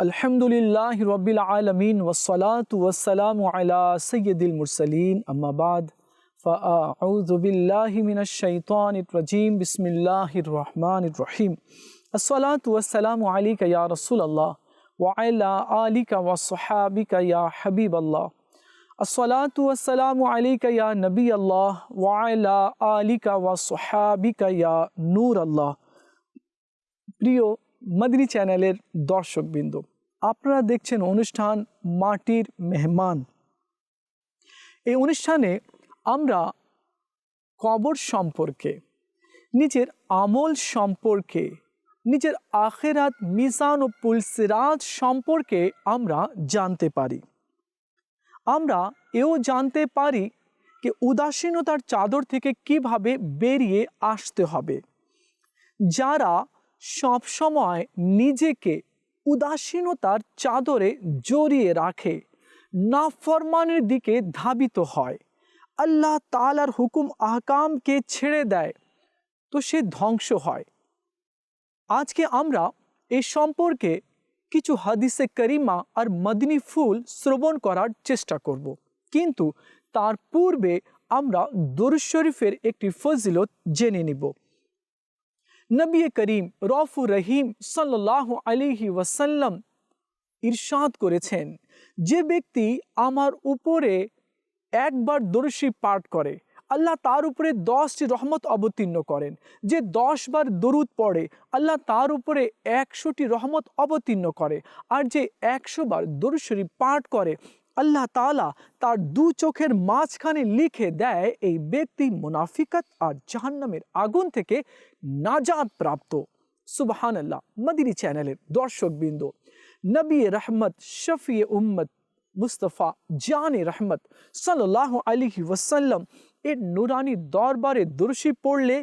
আলহামদুলিল্লাহ রবিল আলমিন ওসলাত ওসালাম আলা সৈয়দুল মুরসলিন আম্মাবাদ فأعوذ بالله من الشيطان الرجيم بسم الله الرحمن الرحيم الصلاة والسلام عليك يا رسول الله وعلى آلك وصحابك يا حبيب الله الصلاة والسلام عليك يا نبي الله وعلى آلك وصحابك يا نور الله প্রিয় মাদিনী চ্যানেলের দর্শকবৃন্দ আপনারা দেখছেন অনুষ্ঠান মাটির মেহমান। এই অনুষ্ঠানে আমরা কবর সম্পর্কে, নিজের আমল সম্পর্কে, নিজের আখেরাত মিজান ও পুলসিরাত সম্পর্কে আমরা জানতে পারি। আমরা এও জানতে পারি যে উদাসীনতার চাদর থেকে কীভাবে বেরিয়ে আসতে হবে। যারা সবসময় নিজেকে উদাসীনতার চাদরে জড়িয়ে রাখে, নাফরমানের দিকে ধাবিত হয়। আল্লাহ তালার হুকুম আহকামকে ছেড়ে দেয়, তো সে ধ্বংস হয়। আজকে আমরা এ সম্পর্কে কিছু হাদিসে করিমা আর মদিনী ফুল শ্রবণ করার চেষ্টা করব। কিন্তু তার পূর্বে আমরা দরুদ শরীফের একটি ফজিলত জেনে নিব। নবী করিম রফু রহিম সাল্লাহ আলিহি ওয়াসাল্লাম ইরশাদ করেছেন, যে ব্যক্তি আমার উপরে একবার দর্শী পাঠ করে, আল্লাহ তার উপরে দশটি রহমত অবতীর্ণ করেন। যে দশ বার দরুদ পড়ে, আল্লাহ তার উপরে একশোটি রহমত অবতীর্ণ করে। আর যে একশো বার দরুশরী পাঠ করে আল্লাহ তালা তার দু চোখের মাঝখানে লিখে দেয় এই ব্যক্তি মুনাফিকত আর জাহান্নামের আগুন থেকে নাজাদ প্রাপ্ত। সুবাহান আল্লাহ মদিনী চ্যানেলের দর্শকবৃন্দ, নবী রহমত, শফি উম্মত, মুস্তফা জানে রহমত সাল্লাহ আলিহি ওয়াসাল্লাম এর নুরানি দরবারে দর্শী পড়লে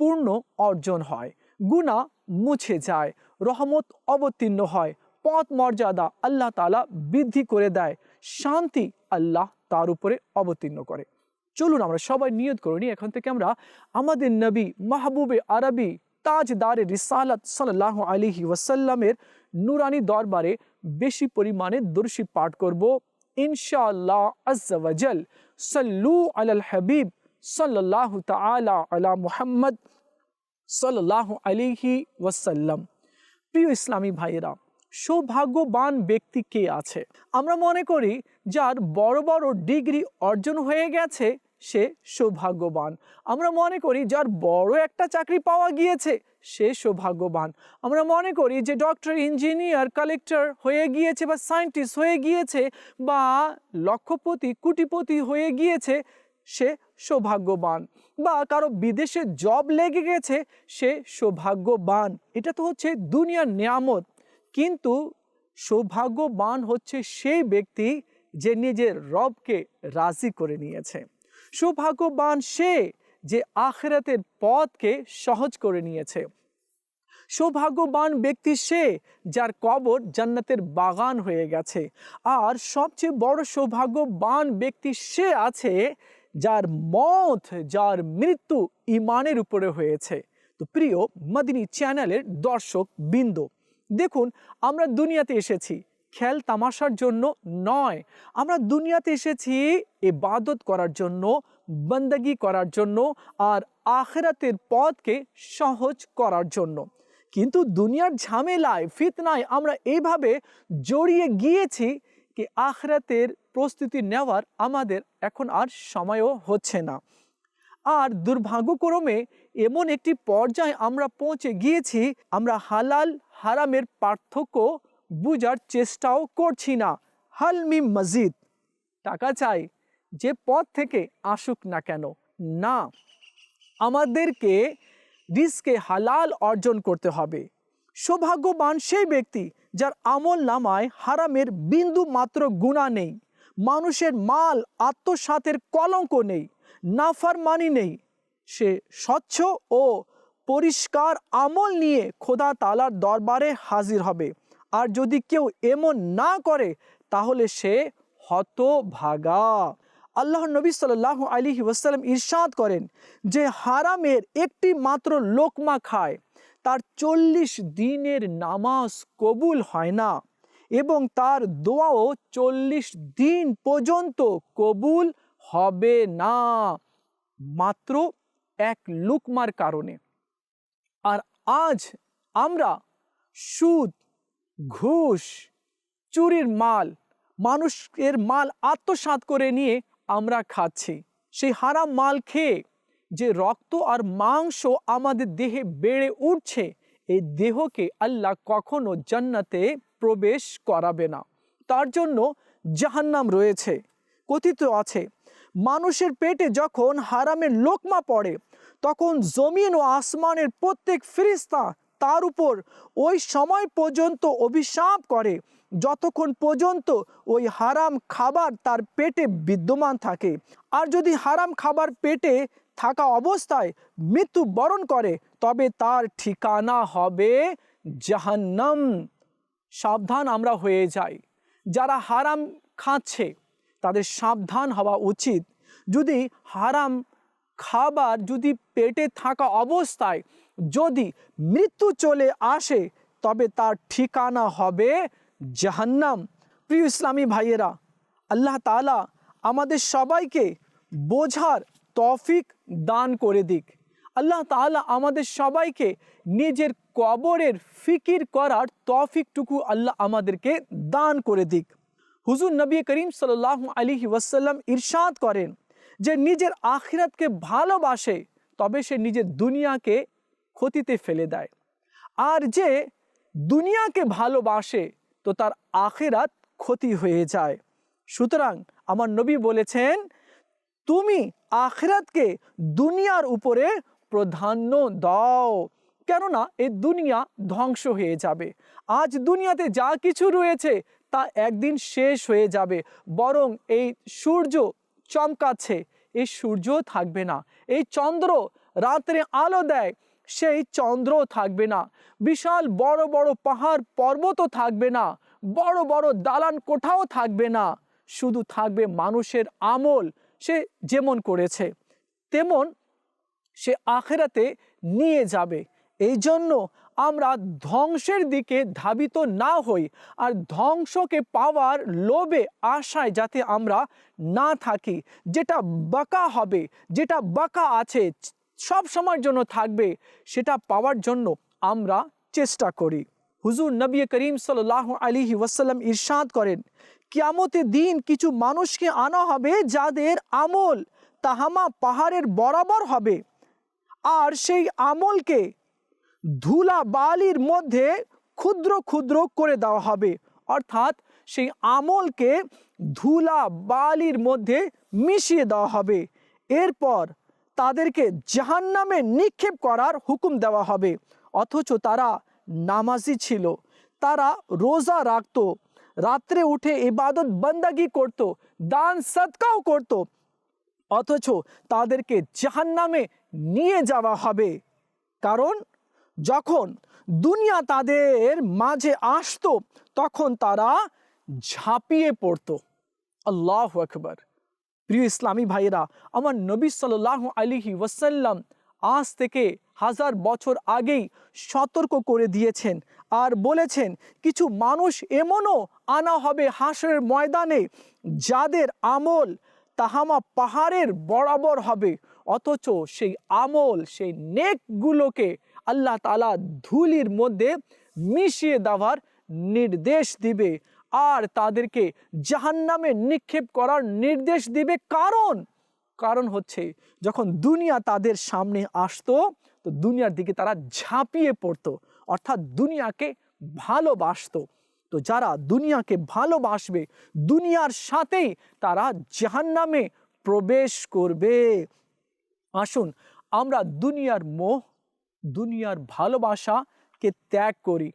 পূর্ণ অর্জন হয় গুণা মুছে যায়, রহমত অবতীর্ণ হয়, পথ মর্যাদা আল্লাহ তালা বৃদ্ধি করে দেয় শান্তি আল্লাহ তার উপরে অবতীর্ণ করে। চলুন আমরা সবাই নিয়ত করে এখন থেকে আমরা আমাদের নবী মাহবুবে আরবি তাজদারে রিসালাত সাল্লাহ আলিহি ওয়াসাল্লামের নুরানি দরবারে বেশি পরিমাণে দর্শী পাঠ করব। ইনশাআল্লাহ আজ্জাওয়াজাল সাল্লু আলাল হাবিব সাল্লাহ তালা আলা মুহাম্মদ সাল্লাহ আলিহি ওয়াসাল্লাম। প্রিয় ইসলামী ভাইয়েরা সৌভাগ্যবান ব্যক্তি কে আছে? আমরা মনে করি যার বড় বড় ডিগ্রি অর্জন হয়ে গেছে, সে সৌভাগ্যবান। আমরা মনে করি যার বড় একটা চাকরি পাওয়া গিয়েছে, সে সৌভাগ্যবান। আমরা মনে করি যে ডক্টর ইঞ্জিনিয়ার কালেক্টর হয়ে গিয়েছে বা সায়েন্টিস্ট হয়ে গিয়েছে বা লক্ষপতি, কুটিপতি হয়ে গিয়েছে, সে সৌভাগ্যবান। বা কারও বিদেশে জব লেগে গেছে, সে সৌভাগ্যবান। এটা তো হচ্ছে দুনিয়ার নিয়ামত। কিন্তু সৌভাগ্যবান হচ্ছে সেই ব্যক্তি যে নিজের রবকে রাজি করে নিয়েছে। সৌভাগ্যবান সে যে আখেরাতের পথকে সহজ করে নিয়েছে। সৌভাগ্যবান ব্যক্তি সে যার কবর জান্নাতের বাগান হয়ে গেছে। আর সবচেয়ে বড় সৌভাগ্যবান ব্যক্তি সে আছে যার মত, যার মৃত্যু ইমানের উপরে হয়েছে। তো প্রিয়, মদিনী চ্যানেলের দর্শক বিন্দু দেখুন, আমরা দুনিয়াতে এসেছি। খেল তামাশার জন্য নয়। আমরা দুনিয়াতে এসেছি ইবাদত করার জন্য, বন্দগি করার জন্য আর আখেরাতের পথকে সহজ করার জন্য। কিন্তু দুনিয়ার ঝামেলায়, ফিতনায় আমরা এইভাবে জড়িয়ে গিয়েছি কি আখরাতের প্রস্তুতি নেওয়ার আমাদের এখন আর সময়ও হচ্ছে না। আর দুর্ভাগ্যক্রমে এমন একটি পর্যায়ে আমরা পৌঁছে গিয়েছি, আমরা হালাল হারামের পার্থক্য বুঝার চেষ্টাও করছি না। হালমি মসজিদ টাকা চাই, যে পথ থেকে আসুক না কেন। না, আমাদেরকে রিস্কে হালাল অর্জন করতে হবে। সৌভাগ্যবান সেই ব্যক্তি যার আমল নামায় হারামের বিন্দু মাত্র গুণা নেই। মানুষের মাল, আত্মসাতের কলঙ্ক নেই। নাফার মানি নেই। সে স্বচ্ছ ও পরিষ্কার আমল নিয়ে খোদা তালার দরবারে হাজির হবে। আর যদি কেউ এমন না করে, তাহলে সে হতভাগা। আল্লাহ নবী সাল্লাহ আলী ওয়াসাল্লাম ইরশাদ করেন যে হারামের একটি মাত্র লোকমা খায়, তার চল্লিশ দিনের নামাজ কবুল হয় না এবং তার দোয়াও চল্লিশ দিন পর্যন্ত কবুল হবে না। মাত্র এক লুকমার কারণে। আর আজ আমরা সুদ, ঘুষ, চুরির মাল, মানুষের মাল আত্মসাৎ করে নিয়ে আমরা খাচ্ছি। সেই হারাম মাল খেয়ে যে রক্ত আর মাংস আমাদের দেহে বেড়ে উঠছে, এই দেহকে আল্লাহ কখনো জান্নাতে প্রবেশ করাবে না। তার জন্য জাহান্নাম রয়েছে, কথিত আছে, মানুষের পেটে যখন হারামের লোকমা পড়ে তখন জমিন ও আসমানের প্রত্যেক ফিরিস্তা তার উপর ওই সময় পর্যন্ত অভিশাপ করে, যতক্ষণ পর্যন্ত ওই হারাম খাবার তার পেটে বিদ্যমান থাকে। আর যদি হারাম খাবার পেটে থাকা অবস্থায় মৃত্যু বরণ করে, তবে তার ঠিকানা হবে জাহান্নাম। সাবধান আমরা হয়ে যাই। যারা হারাম খাচ্ছে, তাদের সাবধান হওয়া উচিত। যদি হারাম খাবার যদি পেটে থাকা অবস্থায় যদি মৃত্যু চলে আসে, তবে তার ঠিকানা হবে জাহান্নাম। প্রিয় ইসলামী ভাইয়েরা, আল্লাহ তালা আমাদের সবাইকে বোঝার তফিক দান করে দিক। আল্লাহ তাআলা আমাদের সবাইকে নিজের কবরের ফিকির করার তফিকটুকু আল্লাহ আমাদেরকে দান করে দিক। হুজুর নবী করিম সাল্লাহ আলী ওয়াসাল্লাম ইরশাদ করেন যে নিজের আখিরাতকে ভালোবাসে, তবে সে নিজের দুনিয়াকে ক্ষতিতে ফেলে দেয়। আর যে দুনিয়াকে ভালোবাসে, তো তার আখিরাত ক্ষতি হয়ে যায়। সুতরাং আমার নবী বলেছেন, তুমি আখরাতকে দুনিয়ার উপরে প্রাধান্য দাও, কেননা এই দুনিয়া ধ্বংস হয়ে যাবে। আজ দুনিয়াতে যা কিছু রয়েছে, তা একদিন শেষ হয়ে যাবে, বরং এই সূর্য চমকাচ্ছে। এই সূর্য থাকবে না। এই চন্দ্র রাত্রে আলো দেয়, সেই চন্দ্র থাকবে না। বিশাল বড় বড় পাহাড় পর্বতও থাকবে না। বড় বড় দালান কোঠাও থাকবে না। শুধু থাকবে মানুষের আমল, সে যেমন করেছে, তেমন সে আখেরাতে নিয়ে যাবে। এই জন্য আমরা ধ্বংসের দিকে ধাবিত না হই, আর ধ্বংসকে পাওয়ার লোভে আশায় যাতে আমরা না থাকি, যেটা বাঁকা হবে, যেটা বাঁকা আছে, সব সময়ের জন্য থাকবে, সেটা পাওয়ার জন্য আমরা চেষ্টা করি। হুজুর নবী করিম সাল্লাহ আলী ওয়াসাল্লাম ইরশাদ করেন, কিয়ামতের দিন কিছু মানুষকে আনা হবে যাদের আমল তাহামা পাহাড়ের বরাবর হবে, আর সেই আমলকে ধুলা বালির মধ্যে ক্ষুদ্র ক্ষুদ্র করে দেওয়া হবে। অর্থাৎ সেই আমলকে ধুলা বালির মধ্যে মিশিয়ে দেওয়া হবে। এরপর তাদেরকে জাহান্নামে নিক্ষেপ করার হুকুম দেওয়া হবে। অথচ তারা নামাজি ছিল। তারা রোজা রাখত। রাত্রে উঠে ইবাদত বন্দাগি করত, দান সৎকাও করত। অথচ তাদেরকে জাহান্নামে নিয়ে যাওয়া হবে। কারণ যখন দুনিয়া তাদের মাঝে আসতো, তখন তারা ঝাঁপিয়ে পড়তো। আল্লাহ আকবর। প্রিয় ইসলামী ভাইয়েরা, আমার নবী সাল্লাহ আলিহি ওয়াসাল্লাম আজ থেকে হাজার বছর আগেই সতর্ক করে দিয়েছেন আর বলেছেন, কিছু মানুষ এমনও আনা হবে হাসরের ময়দানে যাদের আমল তাহামা পাহাড়ের বরাবর হবে, অথচ সেই আমল, সেই নেকগুলোকে আল্লাহ তালা ধুলির মধ্যে মিশিয়ে দেওয়ার নির্দেশ দিবে। আর তাদেরকে জাহান্নামে নিক্ষেপ করার নির্দেশ দিবে কারণ কারণ হচ্ছে যখন দুনিয়া তাদের সামনে আসতো, তো দুনিয়ার দিকে তারা ঝাঁপিয়ে পড়তো, অর্থাৎ দুনিয়াকে ভালোবাসতো। তো যারা দুনিয়াকে ভালোবাসবে, দুনিয়ার সাথেই তারা জাহান্নামে প্রবেশ করবে। আসুন, আমরা দুনিয়ার মোহ দুনিয়ার ভালোবাসাকে ত্যাগ করি।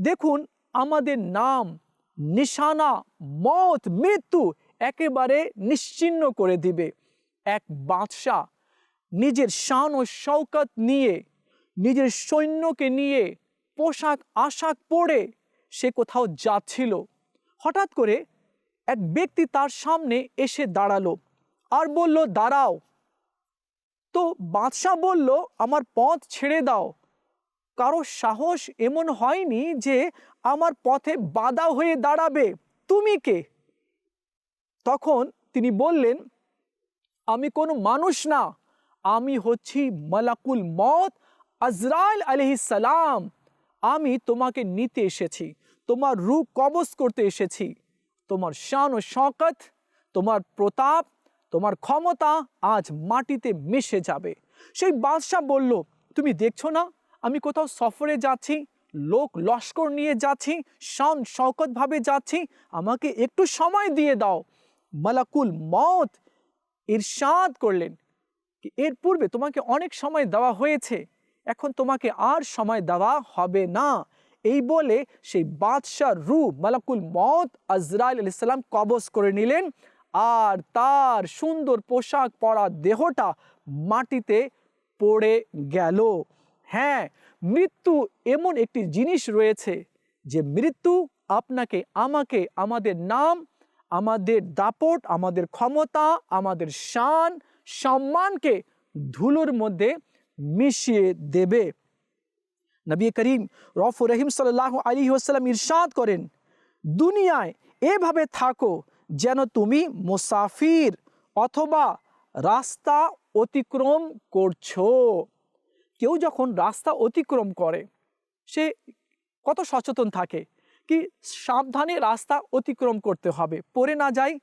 দেখুন, আমাদের নাম, নিশানা, মত, মৃত্যু একেবারে নিশ্চিন্ন করে দিবে। এক বাদশাহ নিজের শান ও শৌকত নিয়ে, নিজের সৈন্যকে নিয়ে পোশাক আশাক পরে সে কোথাও যাচ্ছিল। হঠাৎ করে এক ব্যক্তি তার সামনে এসে দাঁড়াল আর বলল, দাঁড়াও। তো বাদশাহ বলল, আমার পথ ছেড়ে দাও। কারও সাহস এমন হয়নি যে আমার পথে বাধা হয়ে দাঁড়াবে। তুমি কে? তখন তিনি বললেন, আমি কোনো মানুষ না। আমি হচ্ছি মালাকুল মত আজরাইল সালাম। আমি তোমাকে নিতে এসেছি, তোমার রূপ কবজ করতে এসেছি। তোমার শান ও শকত তোমার প্রতাপ তোমার ক্ষমতা আজ মাটিতে মিশে যাবে। সেই বাদশাহ বলল, তুমি দেখছ না? আমি কোথাও সফরে যাচ্ছি, লোক লস্কর নিয়ে যাচ্ছি, শান শকতভাবে যাচ্ছি। আমাকে একটু সময় দিয়ে দাও। মালাকুল মত ইরশাদ করলেন এর পূর্বে তোমাকে অনেক সময় দেওয়া হয়েছে, এখন তোমাকে আর সময় দেওয়া হবে না। এই বলে সেই বাদশাহ রু মালাকুল মত আজরাইল আলাইসাল্লাম কবজ করে নিলেন। আর তার সুন্দর পোশাক পরা দেহটা মাটিতে পড়ে গেল। হ্যাঁ মৃত্যু এমন একটি জিনিস রয়েছে যে মৃত্যু আপনাকে, আমাকে, আমাদের নাম, আমাদের দাপট, আমাদের ক্ষমতা, আমাদের শান, সম্মানকে ধুলোর মধ্যে মিশিয়ে দেবে। নবী করিম রফ রহিম সাল্লাহ আলী ওসালাম ইরশাদ করেন, দুনিয়ায় এভাবে থাকো যেন তুমি মুসাফির অথবা রাস্তা অতিক্রম করছ। কেউ যখন রাস্তা অতিক্রম করে, সে কত সচেতন থাকে কি সাবধানে রাস্তা অতিক্রম করতে হবে। পড়ে না যায়,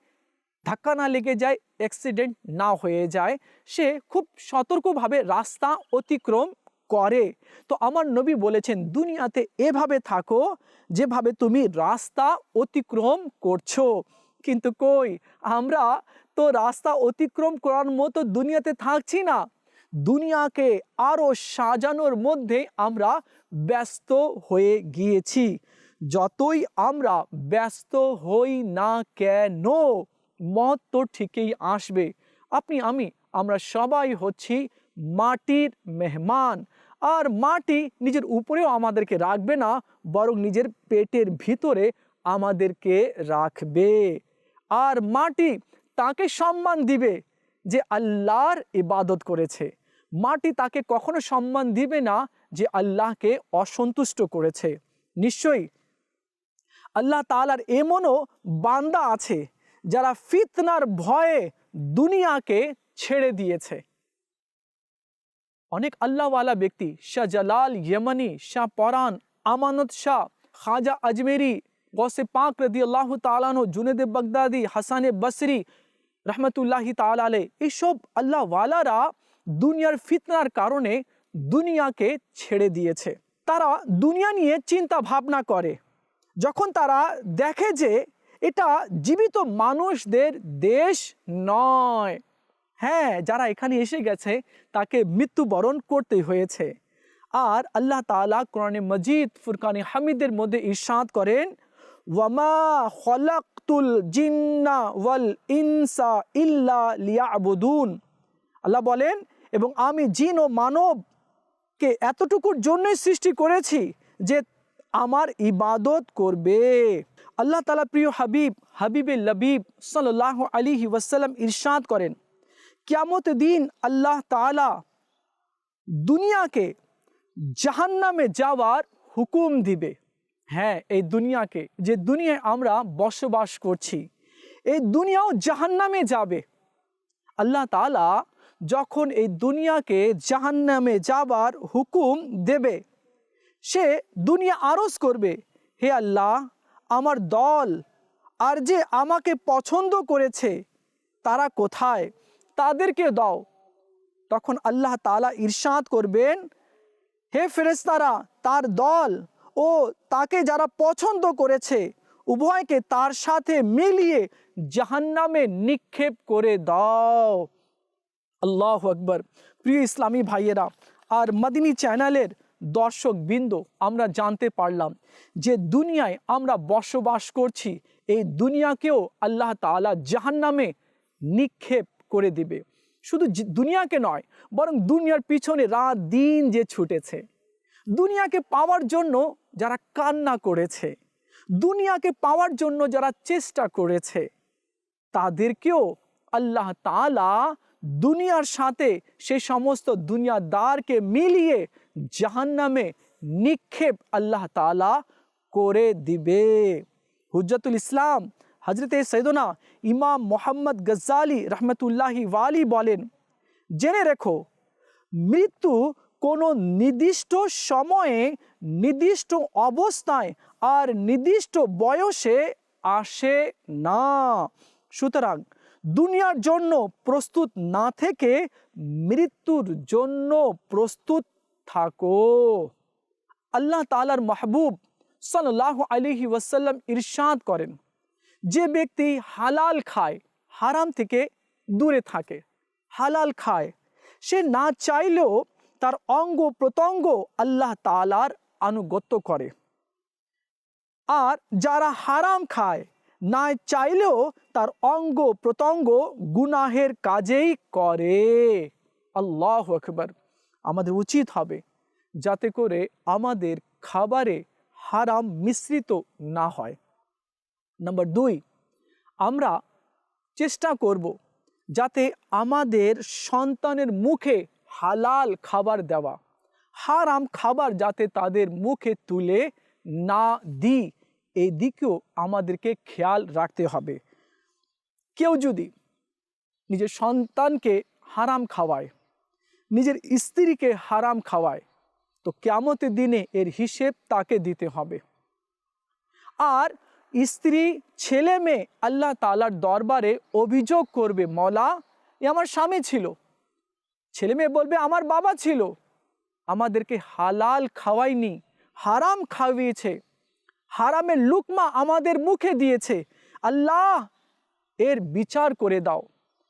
ধাক্কা না লেগে যায় অ্যাক্সিডেন্ট না হয়ে যায়, সে খুব সতর্কভাবে রাস্তা অতিক্রম করে। তো আমার নবী বলেছেন, দুনিয়াতে এভাবে থাকো যেভাবে তুমি রাস্তা অতিক্রম করছ। কিন্তু কই? আমরা তো রাস্তা অতিক্রম করার মতো দুনিয়াতে থাকছি না। দুনিয়াকে আরও সাজানোর মধ্যে আমরা ব্যস্ত হয়ে গিয়েছি। যতই আমরা ব্যস্ত হই না কেন, মত তো ঠিকই আসবে। আপনি, আমি, আমরা সবাই হচ্ছি মাটির মেহমান। আর মাটি নিজের উপরেও আমাদেরকে রাখবে না, বরং নিজের পেটের ভিতরে আমাদেরকে রাখবে। আর মাটি তাকে সম্মান দিবে যে আল্লাহর ইবাদত করেছে। মাটি তাকে কখনো সম্মান দিবে না যে আল্লাহকে অসন্তুষ্ট করেছে। নিশ্চয়ই আল্লাহ তালার এমনও বান্দা আছে যারা ফিতনার ভয়ে দুনিয়াকে ছেড়ে দিয়েছে। অনেক আল্লাহওয়ালা ব্যক্তি, শাহ জালাল, ইয়মনি, শাহ পরান, আমানত শাহ, খাজা আজমেরি গসে পাক রদি আল্লাহ তালানো জুনেদে বগদাদি, হাসানে বসরি রহমতুল্লাহি তালে এইসব আল্লাহওয়ালারা দুনিয়ার ফিতনার কারণে দুনিয়াকে ছেড়ে দিয়েছে। তারা দুনিয়া নিয়ে চিন্তা ভাবনা করে। যখন তারা দেখে যে এটা জীবিত মানুষদের দেশ নয় হ্যাঁ যারা এখানে এসে গেছে, তাকে মৃত্যুবরণ করতে হয়েছে। আর আল্লাহ তালা কোরআনে মজিদ, ফুরকানে হামিদের মধ্যে ইরশাদ করেন ওয়ামা জিন্না ওয়াল ইনসা আল্লাহ বলেন, এবং আমি জিন ও মানবকে এতটুকুর জন্যই সৃষ্টি করেছি যে আমার ইবাদত করবে। আল্লাহ তালা প্রিয় হাবিব, হাবিবে লবিব সাল্লাহ আলী ওয়াসাল্লাম ইরশাদ করেন, কিয়ামত দিন আল্লাহ তালা দুনিয়াকে জাহান্নামে যাওয়ার হুকুম দিবে। হ্যাঁ এই দুনিয়াকে, যে দুনিয়ায় আমরা বসবাস করছি, এই দুনিয়াও জাহান্নামে যাবে। আল্লাহ তালা যখন এই দুনিয়াকে জাহান্নামে যাবার হুকুম দেবে, সে দুনিয়া আরজ করবে, হে আল্লাহ, আমার দল আর যে আমাকে পছন্দ করেছে, তারা কোথায়? তাদেরকে দাও। তখন আল্লাহ তালা ইরশাদ করবেন, হে ফেরেস্তারা তার দল ও তাকে যারা পছন্দ করেছে, উভয়কে তার সাথে মিলিয়ে জাহান্নামে নিক্ষেপ করে দাও। আল্লাহ আকবর। প্রিয় ইসলামী ভাইয়েরা, আর মদিনী চ্যানেলের দর্শক বিন্দু আমরা জানতে পারলাম যে দুনিয়ায় আমরা বসবাস করছি, এই দুনিয়াকেও আল্লাহ তালা জাহান্নামে নিক্ষেপ করে দিবে। শুধু দুনিয়াকে নয়, বরং দুনিয়ার পিছনে রাত দিন যে ছুটেছে। দুনিয়াকে পাওয়ার জন্য যারা কান্না করেছে, দুনিয়াকে পাওয়ার জন্য যারা চেষ্টা করেছে, তাদেরকেও আল্লাহ তালা দুনিয়ার সাথে সে সমস্ত দুনিয়াদারকে মিলিয়ে জাহান্নামে নিক্ষেপ আল্লাহ তালা করে দিবে। হুজ্জাতুল ইসলাম হজরতে সৈদনা ইমাম মোহাম্মদ গজ্জালি রহমতুল্লাহি ওয়ালি বলেন, জেনে রেখো, মৃত্যু কোনো নির্দিষ্ট সময়ে, নির্দিষ্ট অবস্থায় আর নির্দিষ্ট বয়সে আসে না। সুতরাং দুনিয়ার জন্য প্রস্তুত না থেকে মৃত্যুর জন্য প্রস্তুত থাকো। আল্লাহ তালার মাহবুব সাল্লাহ আলিহি ওয়াসাল্লাম ইরশাদ করেন, যে ব্যক্তি হালাল খায়, হারাম থেকে দূরে থাকে। হালাল খায়। সে না চাইলেও তার অঙ্গ প্রত্যঙ্গ আল্লাহ তালার আনুগত্য করে। আর যারা হারাম খায় না চাইলেও তার অঙ্গ প্রত্যঙ্গ গুনাহের কাজেই করে। আল্লাহ আকবর। আমাদের উচিত হবে যাতে করে আমাদের খাবারে হারাম মিশ্রিত না হয়। নম্বর দুই, আমরা চেষ্টা করব যাতে আমাদের সন্তানের মুখে হালাল খাবার দেওয়া। হারাম খাবার যাতে তাদের মুখে তুলে না দিই, এই দিকেও আমাদেরকে খেয়াল রাখতে হবে। কেউ যদি নিজের সন্তানকে হারাম খাওয়ায়, নিজের স্ত্রীকে হারাম খাওয়ায়, তো কেমতের দিনে এর হিসেব তাকে দিতে হবে। আর স্ত্রী, ছেলে মেয়ে আল্লাহ তালার দরবারে অভিযোগ করবে মলা এ আমার স্বামী ছিল। ছেলে মেয়ে বলবে, আমার বাবা ছিল। আমাদেরকে হালাল খাওয়ায়নি, হারাম খাওয়িয়েছে। হারামের লুকমা আমাদের মুখে দিয়েছে। আল্লাহ এর বিচার করে দাও।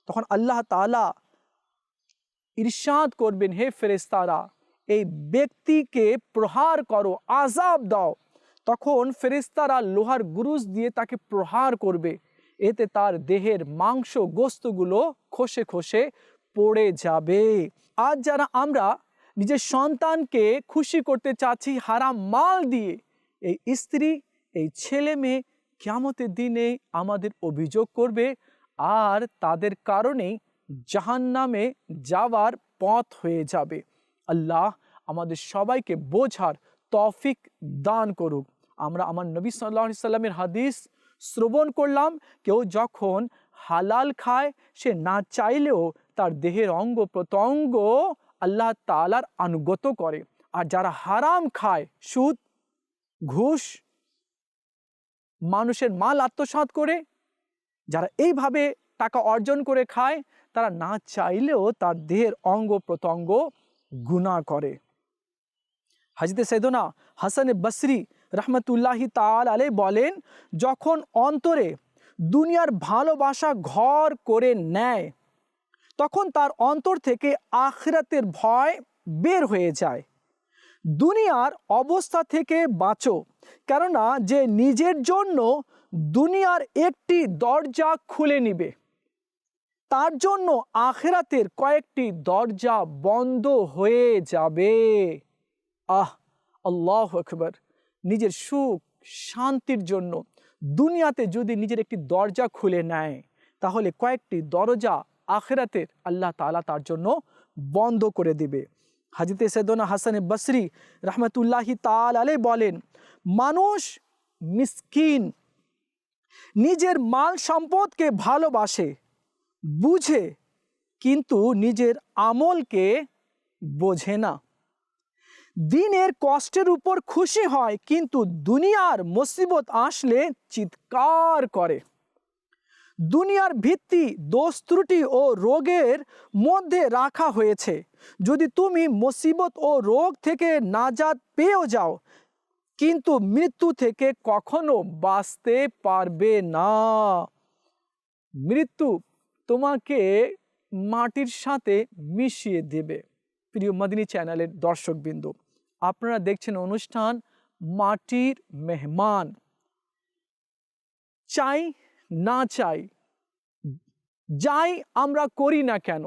তখন আল্লাহ তালা ইরশাদ করবেন, হে ফেরেস্তারা এই ব্যক্তিকে প্রহার করো আজাব দাও। তখন ফেরেস্তারা লোহার গুরুজ দিয়ে তাকে প্রহার করবে। এতে তার দেহের মাংস গোস্তগুলো খসে খসে পড়ে যাবে। আজ যারা আমরা নিজের সন্তানকে খুশি করতে চাচ্ছি, হারাম মাল দিয়ে, এই স্ত্রী, এই ছেলে মেয়ে কেমতের দিনে আমাদের অভিযোগ করবে আর তাদের কারণেই জাহান নামে যাওয়ার পথ হয়ে যাবে। আল্লাহ আমাদের সবাইকে বোঝার তফিক দান করুক। আমরা আমার নবী সাল্লাহ সাল্লামের হাদিস শ্রবণ করলাম, কেউ যখন হালাল খায়, সে না চাইলেও তার দেহের অঙ্গ প্রত্যঙ্গ আল্লাহ তালার আনুগত করে। আর যারা হারাম খায়, সুদ, ঘুষ, মানুষের মাল আত্মসাৎ করে, যারা এইভাবে টাকা অর্জন করে খায়, তারা না চাইলেও তার দেহের অঙ্গ প্রত্যঙ্গ গুণা করে। হাজিতে সেদনা হাসান বসরি রহমতুল্লাহি তাল আলে বলেন, যখন অন্তরে দুনিয়ার ভালোবাসা ঘর করে নেয় তখন তার অন্তর থেকে আখরাতের ভয় বের হয়ে যায়। দুনিয়ার অবস্থা থেকে বাঁচো, কেননা যে নিজের জন্য দুনিয়ার একটি দরজা খুলে নিবে, তার জন্য আখেরাতের কয়েকটি দরজা বন্ধ হয়ে যাবে। আহ, আল্লাহ আকবর! নিজের সুখ, শান্তির জন্য দুনিয়াতে যদি নিজের একটি দরজা খুলে নেয়, তাহলে কয়েকটি দরজা আখেরাতের আল্লাহ তালা তার জন্য বন্ধ করে দিবে। হাজিতে সেদনা হাসানে বসরি রহমতুল্লাহি তাল আলে বলেন, মানুষ মিসকিন নিজের মাল সম্পদকে ভালোবাসে, বুঝে, কিন্তু নিজের আমলকে বোঝে না। দিনের কষ্টের উপর খুশি হয়, কিন্তু দুনিয়ার মুসিবত আসলে চিৎকার করে। দুনিয়ার ভিত্তি, দোষ ত্রুটি ও রোগের মধ্যে রাখা হয়েছে। যদি তুমি মুসিবত ও রোগ থেকে নাজাদ পেয়েও যাও, কিন্তু মৃত্যু থেকে কখনো বাঁচতে পারবে না। মৃত্যু তোমাকে মাটির সাথে মিশিয়ে দেবে। প্রিয় মদিনী চ্যানেলের দর্শকবৃন্দ, আপনারা দেখছেন অনুষ্ঠান মাটির মেহমান। চাই না চাই, যাই আমরা করি না কেন,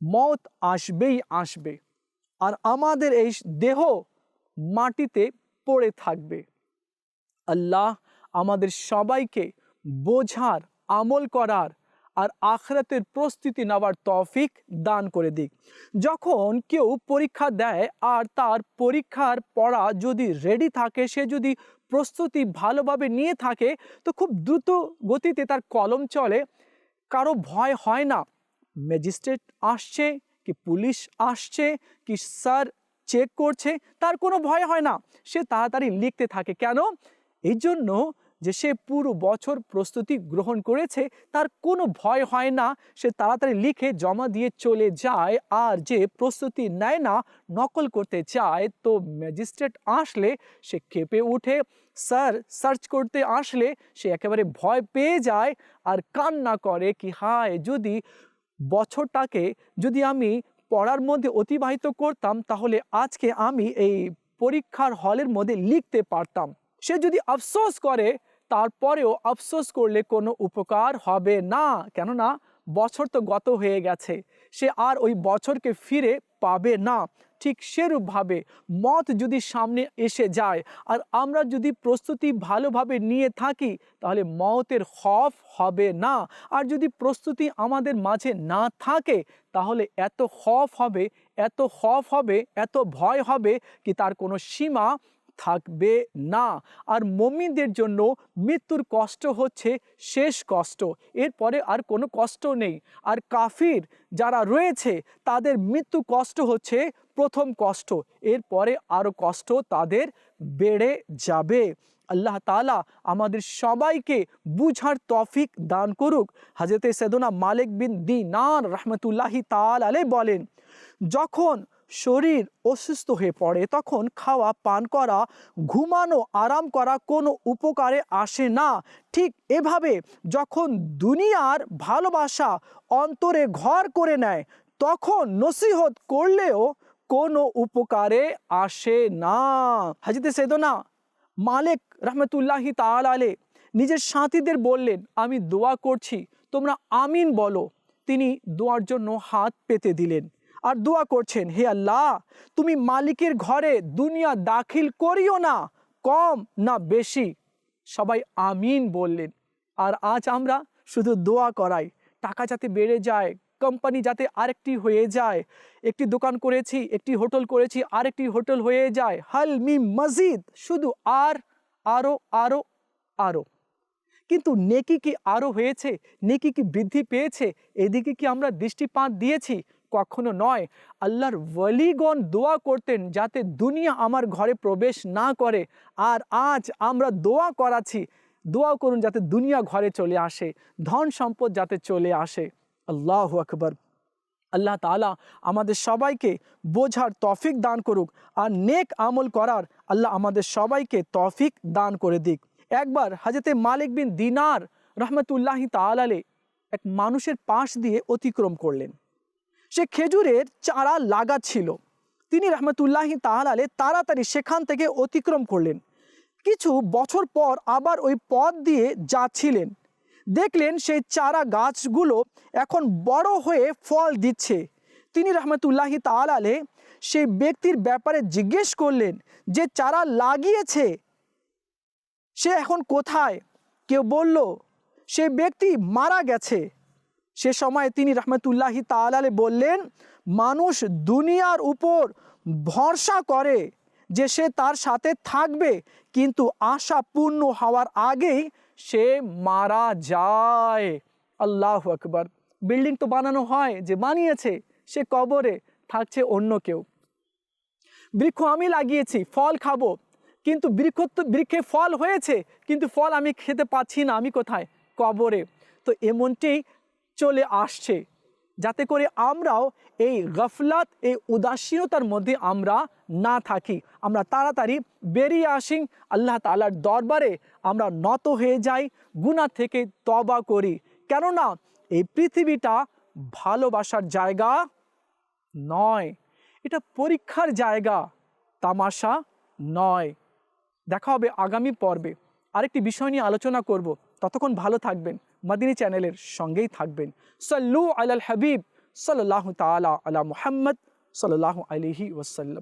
মত আসবেই আসবে, আর আমাদের এই দেহ মাটিতে পড়ে থাকবে। আল্লাহ আমাদের সবাইকে বোঝার, আমল করার, আর আখরাতের প্রস্তুতি নেওয়ার তফিক দান করে দিক। যখন কেউ পরীক্ষা দেয় আর তার পরীক্ষার পড়া যদি রেডি থাকে, সে যদি প্রস্তুতি ভালোভাবে নিয়ে থাকে, তো খুব দ্রুত গতিতে তার কলম চলে। কারও ভয় হয় না। ম্যাজিস্ট্রেট আসছে কি পুলিশ আসছে কি স্যার চেক করছে, তার কোনো ভয় হয় না। সে তাড়াতাড়ি লিখতে থাকে। কেন? এই জন্য যে সে পুরো বছর প্রস্তুতি গ্রহণ করেছে, তার কোনো ভয় হয় না। সে তাড়াতাড়ি লিখে জমা দিয়ে চলে যায় আর যে প্রস্তুতি নেয় না, নকল করতে চায়, তো ম্যাজিস্ট্রেট আসলে সে কেঁপে উঠে। স্যার, সার্চ করতে আসলে সে একেবারে ভয় পেয়ে যায় আর কান্না করে কি, হায়, যদি বছরটাকে যদি আমি পড়ার মধ্যে অতিবাহিত করতাম, তাহলে আজকে আমি এই পরীক্ষার হলের মধ্যে লিখতে পারতাম। সে যদি আফসোস করে তারপরেও আফসোস করলে কোনো উপকার হবে না। কেননা, বছর তো গত হয়ে গেছে, সে আর ওই বছরকে ফিরে পাবে না। ঠিক সেরূপভাবে মত যদি সামনে এসে যায়, আর আমরা যদি প্রস্তুতি ভালোভাবে নিয়ে থাকি, তাহলে মতের খফ হবে না। আর যদি প্রস্তুতি আমাদের মাঝে না থাকে, তাহলে এত খফ হবে, এত খফ হবে, এত ভয় হবে কি তার কোনো সীমা থাকবে না। আর মমিনদের জন্য মৃত্যুর কষ্ট হচ্ছে শেষ কষ্ট। এরপরে আর কোনো কষ্ট নেই। আর কাফির যারা রয়েছে, তাদের মৃত্যু কষ্ট হচ্ছে প্রথম কষ্ট। এরপরে আরও কষ্ট তাদের বেড়ে যাবে। আল্লাহ তালা আমাদের সবাইকে বুঝার তফিক দান করুক। হাজরতে সেদনা মালিক বিন দিনার রহমতুল্লাহি তাল আলে বলেন যখন শরীর অসুস্থ হয়ে পড়ে, তখন খাওয়া, পান করা, ঘুমানো, আরাম করা কোনো উপকারে আসে না। ঠিক এভাবে যখন দুনিয়ার ভালোবাসা অন্তরে ঘর করে নেয়, তখন নসিহত করলেও কোনো উপকারে আসে না। হাজিতে সেদনা মালিক রহমতুল্লাহি তাল আলে নিজের সাথীদের বললেন, আমি দোয়া করছি, তোমরা আমিন বলো। তিনি দোয়ার জন্য হাত পেতে দিলেন। আর দোয়া করছেন, হে আল্লাহ, তুমি মালিকের ঘরে দুনিয়া দাখিল করিও না, কম না বেশি। সবাই আমিন বললেন। আর আজ আমরা শুধু দোয়া করাই, টাকা যাতে বেড়ে যায়, কোম্পানি যাতে আরেকটি হয়ে যায়, একটি দোকান করেছি, একটি হোটেল করেছি, আরেকটি হোটেল হয়ে যায়, হাল মি মসজিদ শুধু আর আরও আরও আরও কিন্তু নেকি কি আরও হয়েছে? নেকি কি বৃদ্ধি পেয়েছে? এদিকে কি আমরা দৃষ্টিপাত দিয়েছি? কখনো নয়। আল্লাহর ওয়ালিগণ দোয়া করতেন যাতে দুনিয়া আমার ঘরে প্রবেশ না করে। আর আজ আমরা দোয়া করাচ্ছি। দোয়া করুন যাতে দুনিয়া ঘরে চলে আসে। ধন সম্পদ যাতে চলে আসে। আল্লাহ আকবর। আল্লাহ তালা আমাদের সবাইকে বোঝার তফিক দান করুক। আর নেক আমল করার আল্লাহ আমাদের সবাইকে তফিক দান করে দিক। একবার হাজরতে মালিক বিন দিনার রহমতুল্লাহি তালালে এক মানুষের পাশ দিয়ে অতিক্রম করলেন। সে খেজুরের চারা লাগাচ্ছিল তিনি রহমতুল্লাহি তাহলে তাড়াতাড়ি সেখান থেকে অতিক্রম করলেন। কিছু বছর পর আবার ওই পথ দিয়ে যাচ্ছিলেন। দেখলেন সেই চারা গাছগুলো এখন বড় হয়ে ফল দিচ্ছে। তিনি রহমতুল্লাহি তাহলে সেই ব্যক্তির ব্যাপারে জিজ্ঞেস করলেন যে, চারা লাগিয়েছে? সে এখন কোথায়? কেউ বলল, সে ব্যক্তি মারা গেছে। সে সময় তিনি রহমতুল্লাহি তালালে বললেন, মানুষ দুনিয়ার উপর ভরসা করে যে সে তার সাথে থাকবে, কিন্তু আশা পূর্ণ হওয়ার আগেই সে মারা যায়। আল্লাহ আকবর। বিল্ডিং তো বানানো হয়, যে বানিয়েছে, সে কবরে থাকছে অন্য কেউ। বৃক্ষ আমি লাগিয়েছি, ফল খাব। কিন্তু বৃক্ষ তো, বৃক্ষে ফল হয়েছে, কিন্তু ফল আমি খেতে পাচ্ছি না, আমি কোথায়? কবরে। তো এমনটি চলে আসছে। যাতে করে আমরাও এই গফলাত, এই উদাসীনতার মধ্যে আমরা না থাকি। আমরা তাড়াতাড়ি বেরিয়ে আসি, আল্লাহ তালার দরবারে আমরা নত হয়ে যাই গুণা থেকে তবা করি। কেননা এই পৃথিবীটা ভালোবাসার জায়গা নয়, এটা পরীক্ষার জায়গা, তামাশা নয়। দেখা হবে আগামী পর্বে। আরেকটি বিষয় নিয়ে আলোচনা করব। ততক্ষণ ভালো থাকবেন। মাদিনী চ্যানেলের সঙ্গেই থাকবেন। সাল্লু আলাল হাবিব সাল্লাহ তালা আলা মুহাম্মদ সাল্লাহ আলিহি ওয়াসাল্লাম।